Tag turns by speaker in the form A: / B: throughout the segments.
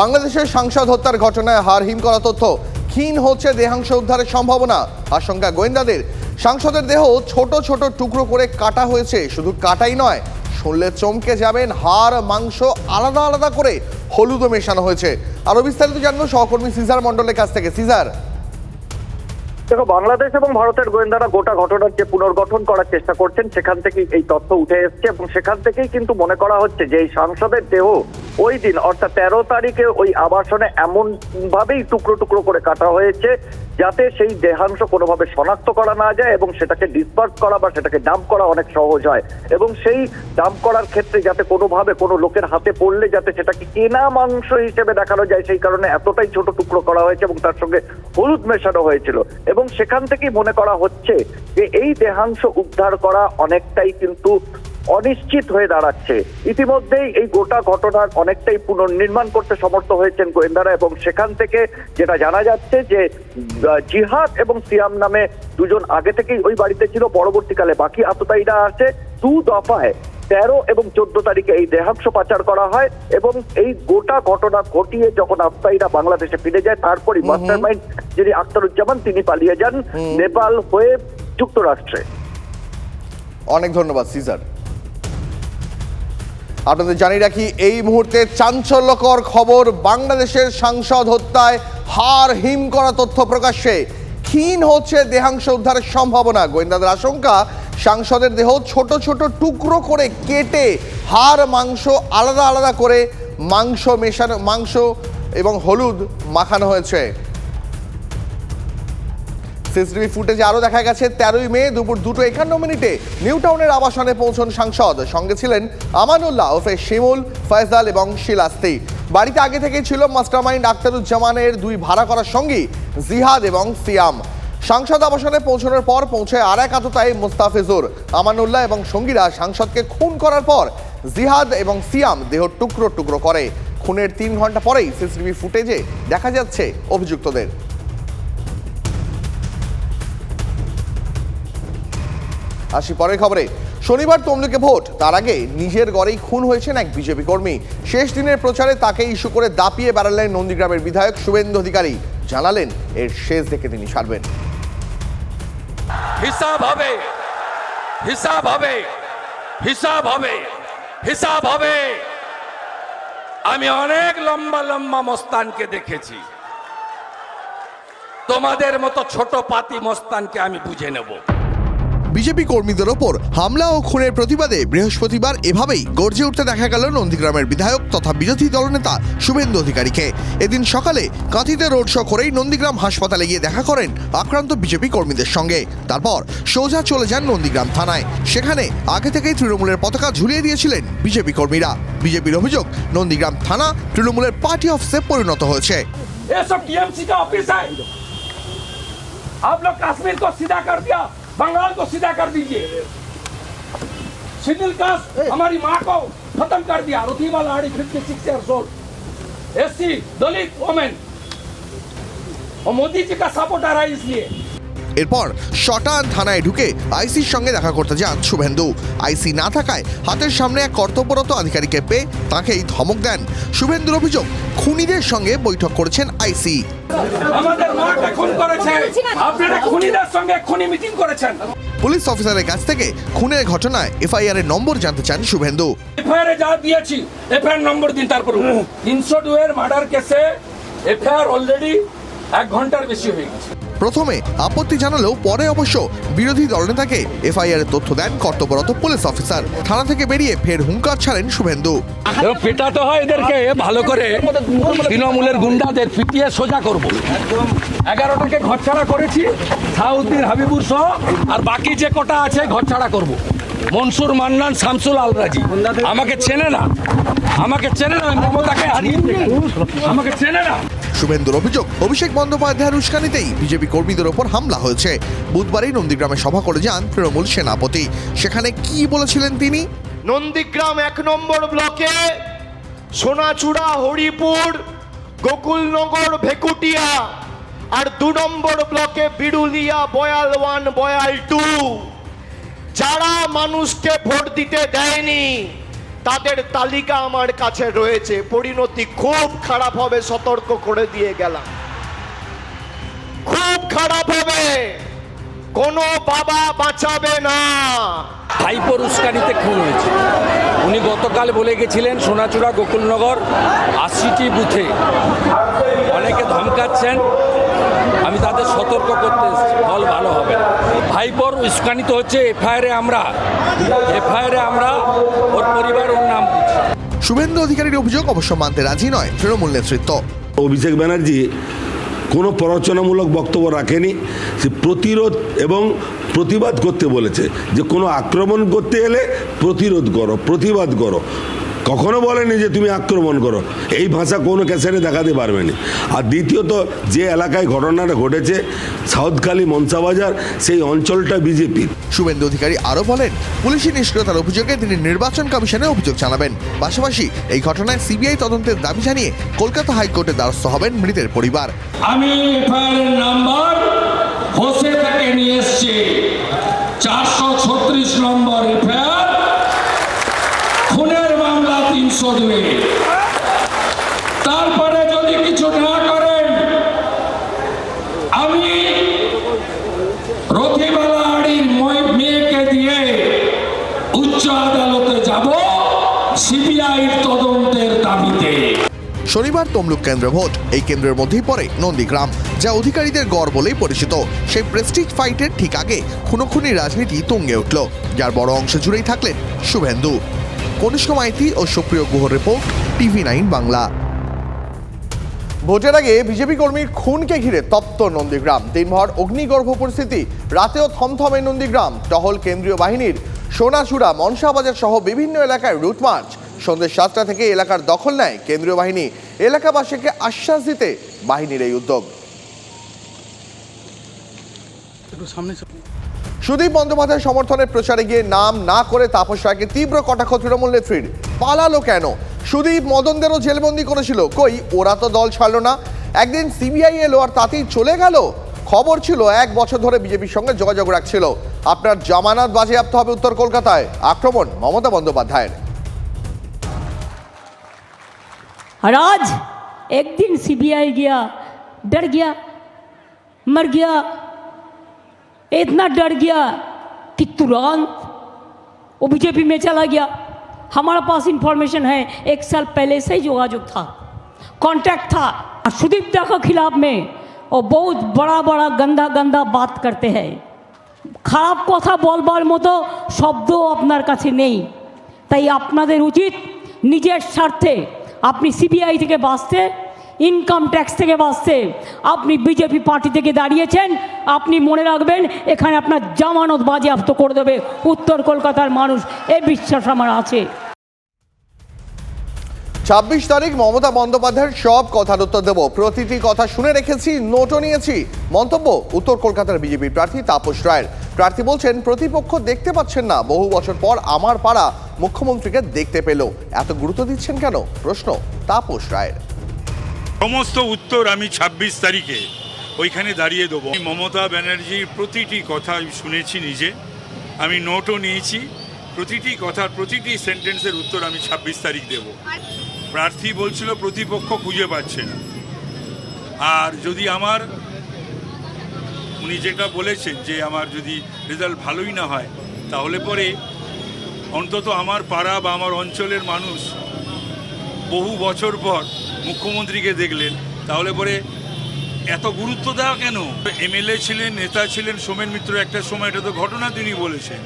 A: বাংলাদেশের সাংসদ হত্যার ঘটনায় হারহিম করা তথ্য। ক্ষীণ হচ্ছে দেহাংশ উদ্ধারের সম্ভাবনা। আশঙ্কা গোয়েন্দাদের। সাংসদের দেহ ছোট ছোট টুকরো করে কাটা হয়েছে। শুধু কাটাই নয়, শুনলে চমকে যাবেন হাড়, মাংস আলাদা আলাদা করে হলুদও মেশানো হয়েছে। আরও বিস্তারিত জানব সহকর্মী সিজার মন্ডলের কাছ থেকে। সিজার।
B: দেখো, বাংলাদেশ এবং ভারতের গোয়েন্দারা গোটা ঘটনার যে পুনর্গঠন করার চেষ্টা করছেন। সেখান থেকেই এই তথ্য উঠে এসছে এবং সেখান থেকেই কিন্তু মনে করা হচ্ছে যে এই সাংসদের দেহ ওই দিন, অর্থাৎ তেরো তারিখে ওই আবাসনে এমন ভাবেই টুকরো টুকরো করে কাটা হয়েছে যাতে সেই দেহাংশ কোনোভাবে শনাক্ত করা না যায় এবং সেটাকে ডিসপার্স করা বা সেটাকে ডাম্প করা অনেক সহজ হয়। এবং সেই ডাম্প করার ক্ষেত্রে যাতে কোনোভাবে কোনো লোকের হাতে পড়লে যাতে সেটাকে কেনা মাংস হিসেবে দেখানো যায়, সেই কারণে এতটাই ছোট টুকরো করা হয়েছে এবং তার সঙ্গে হলুদ মেশানো হয়েছিল। এবং সেখান থেকেই মনে করা হচ্ছে যে এই দেহাংশ উদ্ধার করা অনেকটাই কিন্তু অনিশ্চিত হয়ে দাঁড়াচ্ছে। ইতিমধ্যেই এই গোটা ঘটনার অনেকটাই পুনর্নির্মাণ করতে সমর্থ হয়েছেন গোয়েন্দারা এবং সেখান থেকে যেটা জানা যাচ্ছে যে জিহাদ এবং সিয়াম নামে দুজন আগে থেকেই ওই বাড়িতে ছিল পরবর্তীকালে বাকি আততায়ীরা আছে। দু দফায় তেরো এবং চোদ্দ তারিখে এই দেহাংশ পাচার করা হয় এবং এই গোটা ঘটনা ঘটিয়ে যখন আততায়ীরা বাংলাদেশে ফিরে যায় তারপরই মাস্টার মাইন্ড যিনি আখতারুজ্জামান তিনি পালিয়ে যান নেপাল হয়ে যুক্তরাষ্ট্রে।
A: অনেক ধন্যবাদ সিজার। আপনাদের জানিয়ে রাখি, এই মুহূর্তে চাঞ্চল্যকর খবর, বাংলাদেশের সাংসদ হত্যায় হার হিম করা তথ্য প্রকাশ্যে। ক্ষীণ হচ্ছে দেহাংশ উদ্ধারের সম্ভাবনা। গোয়েন্দাদের আশঙ্কা, সাংসদের দেহ ছোট ছোট টুকরো করে কেটে হাড়, মাংস আলাদা আলাদা করে মাংস মেশানো, মাংস এবং হলুদ মাখানো হয়েছে। সিসিটিভি ফুটেজে আরও দেখা গেছে, তেরোই মে দুপুর দুটো একান্ন মিনিটে নিউ টাউনের আবাসনে পৌঁছন সাংসদ। সঙ্গে ছিলেন আমানুল্লাহ ওফে শিমুল, ফয়সাল এবং শিলাস্তি বাড়িতে আগে থেকেই ছিল মাস্টারমাইন্ড আখতারুজ্জামানের দুই ভাড়া করার সঙ্গী জিহাদ এবং সিয়াম। সাংসদ আবাসনে পৌঁছানোর পর পৌঁছে আর এক আততায়ী মুস্তাফিজুর, আমানুল্লাহ এবং সঙ্গীরা সাংসদকে খুন করার পর জিহাদ এবং সিয়াম দেহ টুকরো টুকরো করে। খুনের তিন ঘণ্টা পরেই সিসিটিভি ফুটেজে দেখা যাচ্ছে অভিযুক্তদের। আসি পরের খবরে। শনিবার তমলুকে ভোট, তার আগে নিজের গড়েই খুন হয়েছেন এক বিজেপি কর্মী। শেষ দিনের প্রচারে তাকে ইস্যু করে দাপিয়ে বেড়ালেন নন্দীগ্রামের বিধায়ক শুভেন্দু অধিকারী। জানালেন, এর শেষ দেখে তিনি ছাড়বেন
C: হিসাব হবে। হিসাব হবে। হিসাব হবে। হিসাব হবে। আমি অনেক লম্বা লম্বা মস্তানকে দেখেছি। তোমাদের মতো ছোট পাতি মস্তানকে আমি বুঝে নেব।
A: বিজেপি কর্মীদের ওপর হামলা ও খুনের প্রতিবাদে বৃহস্পতিবার এভাবেই গর্জে উঠতে দেখা গেল নন্দীগ্রামের বিধায়ক তথা বিরোধী দলনেতা শুভেন্দু অধিকারীকে এদিন সকালে কাঁথিতে রোড শো করেই নন্দীগ্রাম হাসপাতালে গিয়ে দেখা করেন আক্রান্ত বিজেপি কর্মীদের সঙ্গে তারপর সোজা চলে যান নন্দীগ্রাম থানায় সেখানে আগে থেকেই তৃণমূলের পতাকা ঝুলিয়ে দিয়েছিলেন বিজেপি কর্মীরা বিজেপির অভিযোগ নন্দীগ্রাম থানা তৃণমূলের পার্টি অফিসে পরিণত হয়েছে
C: ये सब टीएमसी का ऑफिस है आप लोग कश्मीर को सीधा कर दिया बंगाल को सीधा कर दीजिए। शिडिल कास्ट हमारी माँ को खत्म कर दिया। Ruthima Ladi fifty six years old as Dalit women और मोदी जी का सपोर्टर है इसलिए।
A: এরপর শটান থানায় ঢুকে আইসির সঙ্গে দেখা করতে যান শুভেন্দু। আইসি না থাকায় হাতের সামনে এক কর্তব্যরত আধিকারিককে পেয়ে তাকেই ধমক দেন। শুভেন্দুর অভিযোগ খুনিদের সঙ্গে বৈঠক করেছেন আইসি।
C: আমাদের মাকে খুন করেছে। আপনারা খুনিদের সঙ্গে খুনি মিটিং করেছেন।
A: পুলিশ অফিসারের কাছ থেকে খুনের ঘটনায় এফআইআর এর নম্বর জানতে চান শুভেন্দু।
C: এফআইআর যা দিয়েছি এফআইআর নম্বর দিন তারপর এর মার্ডার কেসে এফআইআর অলরেডি এক ঘণ্টার বেশি হয়ে গেছে।
A: প্রথমে আপত্তি জানালেও পরে অবশ্য বিরোধী দলনেতাকে এফআইআর তথ্য দেন কর্তব্যরত পুলিশ অফিসার। থানা থেকে বেরিয়ে ফের হুঙ্কার ছাড়েন শুভেন্দু।
C: পেটাতে হয় এদেরকে ভালো করে তৃণমূলের গুন্ডাদের পিটিয়ে সোজা করব। এগারোটাকে ঘরছাড়া করেছি, সাউদ্দিন হাবিবুর সহ, আর বাকি যে কটা আছে ঘরছাড়া করব। মনসুর মান্নান শামসুল আল আলরাজি। আমাকে চেনে না। আমাকে চেনে না মমতাকে হারিয়ে আমাকে চেনে না।
A: শুভেন্দুর অভিযোগ অভিষেক বন্দ্যোপাধ্যায়ের উস্কানিতেই বিজেপি কর্মীদের ওপর হামলা হয়েছে। বুধবারই নন্দীগ্রামে সভা করে যান তৃণমূল সেনাপতি। সেখানে কি বলেছিলেন তিনি?
D: নন্দীগ্রাম এক নম্বর ব্লকে সোনাচূড়া হরিপুর গোকুলনগর ভেকুটিয়া আর দু নম্বর ব্লকে বিরুলিয়া বয়াল ওয়ান বয়াল টু। যারা মানুষকে ভোট দিতে দেয়নি, তাদের তালিকা আমার কাছে রয়েছে। পরিণতি খুব খারাপ হবে, সতর্ক করে দিয়ে গেলাম। খুব খারাপ হবে। কোনো বাবা বাঁচাবে না।
C: ভাইপোর উস্কানিতে খুন হয়েছে। উনি গতকাল বলে গেছিলেন, সোনাচূড়া গোকুলনগর আশিটি বুথে। অনেকে ধমকাচ্ছেন, আমি তাদের সতর্ক করতে এসেছি। ফল ভালো হবে না। ভাইপোর উস্কানিত হচ্ছে এফআইআরে আমরা। এফআইআরে আমরা ওর পরিবার ওর নাম
A: শুভেন্দু অধিকারীর অভিযোগ অবশ্য মানতে রাজি নয় তৃণমূল নেতৃত্ব।
E: অভিষেক ব্যানার্জি কোনো প্ররোচনামূলক বক্তব্য রাখেনি সে প্রতিরোধ এবং প্রতিবাদ করতে বলেছে যে কোনো আক্রমণ করতে এলে প্রতিরোধ করো প্রতিবাদ করো। কখনো বলেনি যে তুমি আক্রমণ করো। এই ভাষা কোনো ক্যাসেটে দেখাতে পারবে না। আর দ্বিতীয়ত যে এলাকায় ঘটনাটা ঘটেছে সাউথখালি মনসাবাজার সেই অঞ্চলটা বিজেপির
A: শুভেন্দু অধিকারী আরও বলেন পুলিশি নিষ্ক্রিয়তার অভিযোগে তিনি নির্বাচন কমিশনে অভিযোগ জানাবেন। পাশাপাশি এই ঘটনায় সিবিআই তদন্তের দাবি জানিয়ে কলকাতা হাইকোর্টের দ্বারস্থ হবেন মৃতের পরিবার।
C: আমি এফআইআর নাম্বার হোসে থেকে নিয়ে এসছি। চারশো ছত্রিশ নম্বর এফআইআর খুনের দুই তারপরে যদি কিছু না করেন, আমি মেয়েকে দিয়ে উচ্চ আদালতে যাব তদন্তের দাবিতে।
A: শনিবার তমলুক কেন্দ্র ভোট। এই কেন্দ্রের মধ্যেই পড়ে নন্দীগ্রাম, যা অধিকারীদের গড় বলেই পরিচিত। সেই প্রেস্টিজ ফাইটের ঠিক আগে খুনোখুনি রাজনীতি তুঙ্গে উঠল, যার বড় অংশ জুড়েই থাকলেন শুভেন্দু। কনিষ্ক মাইতি ও Supriyo Guha report, TV nine Bangla. ভোটের আগে বিজেপি কর্মীর খুনকে ঘিরে তপ্ত নন্দীগ্রাম। দিনভর অগ্নিগর্ভ পরিস্থিতি, রাতেও থমথমে নন্দীগ্রাম। টহল কেন্দ্রীয় বাহিনীর সোনাচূড়া মনসাবাজার সহ বিভিন্ন এলাকায় রুট মার্চ। সন্ধ্যে সাতটা থেকে এলাকার দখল নেয় কেন্দ্রীয় বাহিনী। এলাকাবাসীকে আশ্বাস দিতে বাহিনীর এই উদ্যোগ। সুদীপ বন্দ্যোপাধ্যায় সমর্থনের প্রচারে গিয়ে নাম না করে তাপস রায়কে তীব্র কটাক্ষ তৃণমূল নেত্রীর পালালো কেন সুদীপ মদনদেরও জেলবন্দি করেছিল কই ওরা তো দল ছাড়লো না একদিন সিবিআই এলো আর তাতেই চলে গেল খবর ছিল এক বছর ধরে বিজেপির সঙ্গে যোগাযোগ রাখছিল আপনার জামানত বাজেয়াপ্ত হবে উত্তর কলকাতায় আক্রমণ মমতা বন্দ্যোপাধ্যায়ের
F: और आज एक दिन सीबीआई गया डर गया मर गया इतना डर गया कि तुरंत वो बीजेपी में चला गया हमारे पास इंफॉर्मेशन है एक साल पहले से ही जोगाजोग था कांटेक्ट था और सुदीप दा के खिलाफ में वो बहुत बड़ा बड़ा गंदा गंदा बात करते हैं খারাপ কথা বলবার মতো শব্দ আপনার কাছে নেই তাই আপনাদের উচিত নিজের স্বার্থে আপনি সিবিআই থেকে বাঁচতে ইনকাম ট্যাক্স থেকে বাঁচতে। আপনি বিজেপি পার্টি থেকে দাঁড়িয়েছেন, আপনি মনে রাখবেন, এখানে আপনার জামানত বাজেয়াপ্ত করে দেবে উত্তর কলকাতার মানুষ। এ বিশ্বাস আমার আছে।
A: ছাব্বিশ তারিখ মমতা বন্দ্যোপাধ্যায়ের সব কথার উত্তর দেব। প্রতিটি কথা শুনে রেখেছি নোটও নিয়েছি। মন্তব্য, উত্তর কলকাতার বিজেপি প্রার্থী তাপস রায়ের। প্রার্থী বলছেন, প্রতিপক্ষ দেখতে পাচ্ছেন না। বহু বছর পর আমার পাড়া মুখ্যমন্ত্রীকে দেখতে পেল। এত গুরুত্ব দিচ্ছেন কেন? প্রশ্ন তাপস রায়ের।
G: সমস্ত উত্তর আমি ২৬ তারিখে ওইখানে দাঁড়িয়ে দেবো। মমতা ব্যানার্জির প্রতিটি কথা আমি শুনেছি নিজে। আমি নোটও নিয়েছি। প্রতিটি কথার প্রতিটি সেন্টেন্সের উত্তর আমি ২৬ তারিখ দেব। প্রার্থী বলছিল প্রতিপক্ষ খুঁজে পাচ্ছে না। আর যদি আমার, উনি যেটা বলেছেন যে আমার যদি রেজাল্ট ভালোই না হয়, তাহলে পরে অন্তত আমার পাড়া বা আমার অঞ্চলের মানুষ বহু বছর পর মুখ্যমন্ত্রীকে দেখলেন, তাহলে পরে এত গুরুত্ব দেওয়া কেন? এমএলএ ছিলেন, নেতা ছিলেন, সোমেন মিত্র একটা সময়, এটা তো ঘটনা তিনি বলেছেন।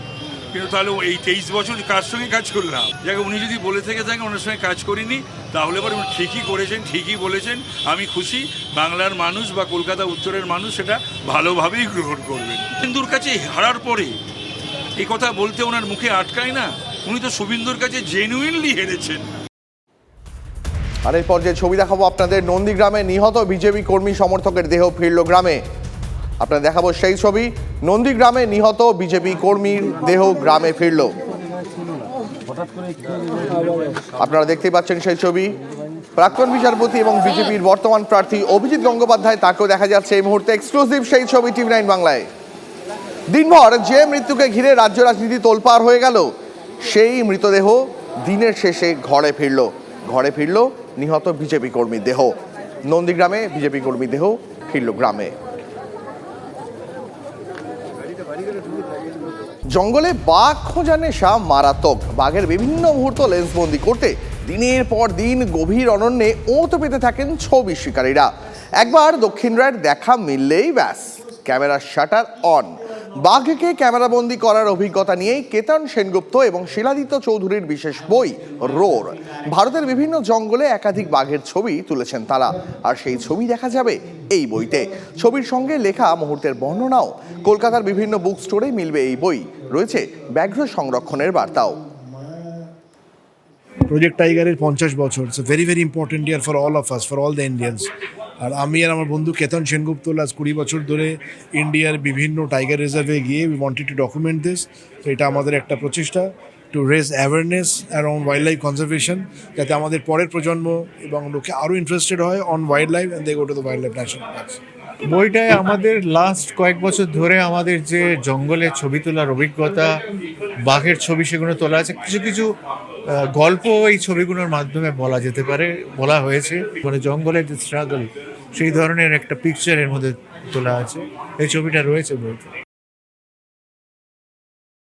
G: কিন্তু তাহলে এই তেইশ বছর কার সঙ্গে কাজ করলাম? যাকে, উনি যদি বলে থেকে থাকেন ওনার সঙ্গে কাজ করিনি, তাহলে পরে উনি ঠিকই করেছেন, ঠিকই বলেছেন। আমি খুশি, বাংলার মানুষ বা কলকাতা উত্তরের মানুষ সেটা ভালোভাবেই গ্রহণ করবেন। হিন্দুর কাছে হারার পরে এই কথা বলতে ওনার মুখে আটকায় না? উনি তো শুভিন্দুর কাছে জেনুইনলি হেরেছেন।
A: আর এরপর যে ছবি দেখাবো আপনাদের নন্দীগ্রামে নিহত বিজেপি কর্মী সমর্থকের দেহ ফিরল গ্রামে। আপনাদের দেখাবো সেই ছবি, নন্দীগ্রামে নিহত বিজেপি কর্মীর দেহ গ্রামে ফিরল। আপনারা দেখতেই পাচ্ছেন সেই ছবি। প্রাক্তন বিচারপতি এবং বিজেপির বর্তমান প্রার্থী অভিজিৎ গঙ্গোপাধ্যায়, তাকেও দেখা যাচ্ছে এই মুহূর্তে এক্সক্লুসিভ সেই ছবি টিভি নাইন বাংলায়। দিনভর যে মৃত্যুকে ঘিরে রাজ্য রাজনীতি তোলপাড় হয়ে গেল, সেই মৃতদেহ দিনের শেষে ঘরে ফিরল। ঘরে ফিরল নিহত বিজেপি কর্মীর দেহ। নন্দীগ্রামে বিজেপি কর্মী দেহ ফিরল গ্রামে। জঙ্গলে বাঘ খোঁজা নেশা মারাত্মক। বাঘের বিভিন্ন মুহূর্ত লেন্সবন্দি করতে দিনের পর দিন গভীর অনন্যে ওঁত পেতে থাকেন ছবি শিকারীরা। একবার দক্ষিণ রায়ের দেখা মিললেই ব্যাস, ক্যামেরার শাটার অন। বাঘকে ক্যামেরাবন্দি করার অভিজ্ঞতা নিয়েই কেতন সেনগুপ্ত এবং শিলাদিত্য চৌধুরীর বিশেষ বই, রোর। ভারতের বিভিন্ন জঙ্গলে একাধিক বাঘের ছবি তুলেছেন তারা। আর সেই ছবি দেখা যাবে এই বইতে। ছবির সঙ্গে লেখা মুহূর্তের বর্ণনাও। কলকাতার বিভিন্ন বুক স্টোরে মিলবে এই বই। রয়েছে ব্যাঘ্র সংরক্ষণের বার্তাও।
H: প্রজেক্ট টাইগারের পঞ্চাশ বছর। Very very important year for all of us for all the Indians আর আমি আর আমার বন্ধু কেতন সেনগুপ্ত লাস্ট কুড়ি বছর ধরে ইন্ডিয়ার বিভিন্ন টাইগার রিজার্ভে গিয়ে we wanted to document this তো এটা আমাদের একটা প্রচেষ্টা to raise awareness around wildlife conservation যাতে আমাদের পরের প্রজন্ম এবং লোকে আরও ইন্টারেস্টেড হয় on wildlife and they go to the wildlife national parks
I: বইটায় আমাদের লাস্ট কয়েক বছর ধরে আমাদের যে জঙ্গলে ছবি তোলার অভিজ্ঞতা, বাঘের ছবি সেগুলো তোলা আছে, কিছু কিছু গল্প এই ছবিগুলোর মাধ্যমে বলা যেতে পারে, বলা হয়েছে। মানে জঙ্গলের যে স্ট্রাগল সেই ধরনের একটা পিকচার এর মধ্যে তোলা আছে। এই ছবিটা রয়েছে বইতে